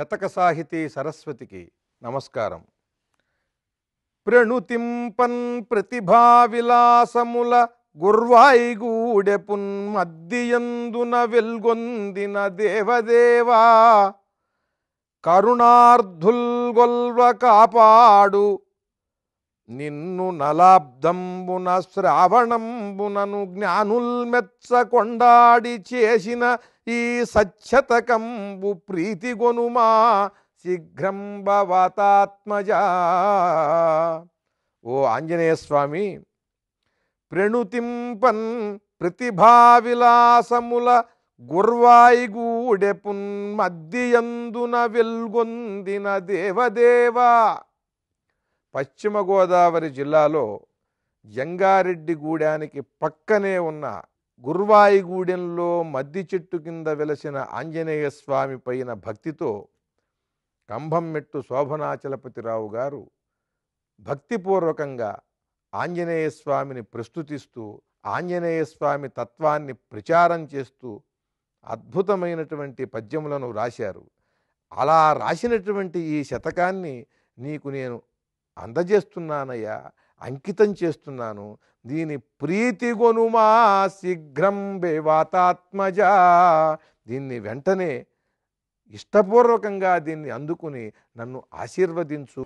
శతక సాహితీ సరస్వతికి నమస్కారం. ప్రణుతింపన్ ప్రతిభా విలాసముల గుర్వాయిగూడెపున్ మద్దియందున వెల్గొందిన దేవదేవా కరుణార్ధుల్ గొల్వ కాపాడు నిన్ను నలాబ్దంబున శ్రావణంబునను జ్ఞానుల్మెచ్చ కొండాడి చేసిన ఈ సత్యతకంబు ప్రీతిగొనుమా శీఘ్రం భవతాత్మజా ఓ ఆంజనేయ స్వామి ప్రణుతింపన్ ప్రతిభా విలాసముల గుర్వాయిగూడెపున్ మద్దియందున వెల్గొందిన దేవదేవా. పశ్చిమ గోదావరి జిల్లాలో జంగారెడ్డిగూడానికి పక్కనే ఉన్న గుర్వాయిగూడెంలో మద్ది చెట్టు కింద వెలసిన ఆంజనేయ స్వామి పైన భక్తితో కంభంమెట్టు శోభనాచలపతిరావు గారు భక్తిపూర్వకంగా ఆంజనేయ స్వామిని ప్రస్తుతిస్తూ ఆంజనేయ స్వామి తత్వాన్ని ప్రచారం చేస్తూ అద్భుతమైనటువంటి పద్యములను రాశారు. అలా రాసినటువంటి ఈ శతకాన్ని నీకు నేను అందజేస్తున్నానయ్యా అంకితం చేస్తున్నాను. దీని ప్రీతి గొనుమా శీఘ్రం బేవాతాత్మజ దీన్ని వెంటనే ఇష్టపూర్వకంగా దీన్ని అందుకుని నన్ను ఆశీర్వదించు.